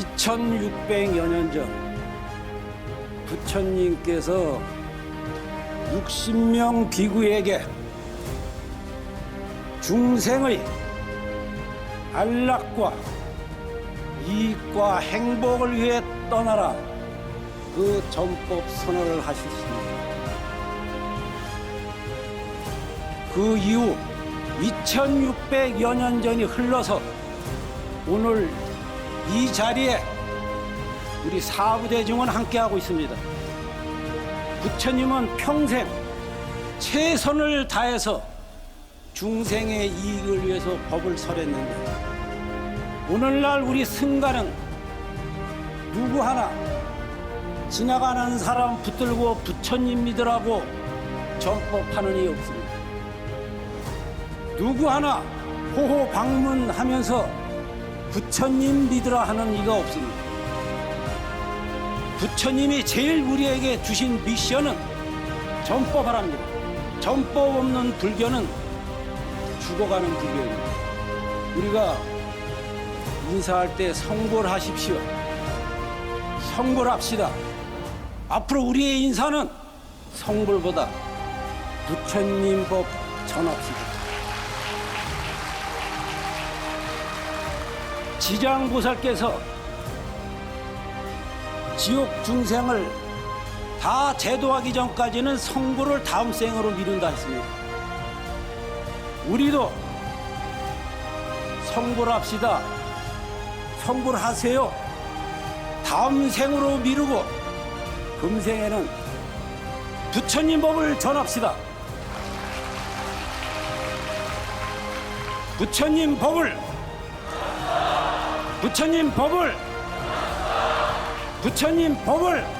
2600여 년 전 부처님께서 60명 비구에게 중생의 안락과 이익과 행복을 위해 떠나라 그 전법 선언을 하셨습니다. 그 이후 2600여 년 전이 흘러서 오늘 이 자리에 우리 사부대중은 함께하고 있습니다. 부처님은 평생 최선을 다해서 중생의 이익을 위해서 법을 설했는데 오늘날 우리 승가는 누구 하나 지나가는 사람 붙들고 부처님 믿으라고 전법하는 이 없습니다. 누구 하나 호호 방문하면서 부처님 믿으라 하는 이가 없습니다. 부처님이 제일 우리에게 주신 미션은 전법하랍니다. 전법 없는 불교는 죽어가는 불교입니다. 우리가 인사할 때 성불 하십시오. 성불합시다. 앞으로 우리의 인사는 성불보다 부처님 법 전합시다. 지장보살께서 지옥 중생을 다 제도하기 전까지는 성불을 다음 생으로 미룬다 했습니다. 우리도 성불합시다. 성불하세요. 다음 생으로 미루고 금생에는 부처님 법을 전합시다. 부처님 법을 부처님 법을! 부처님 법을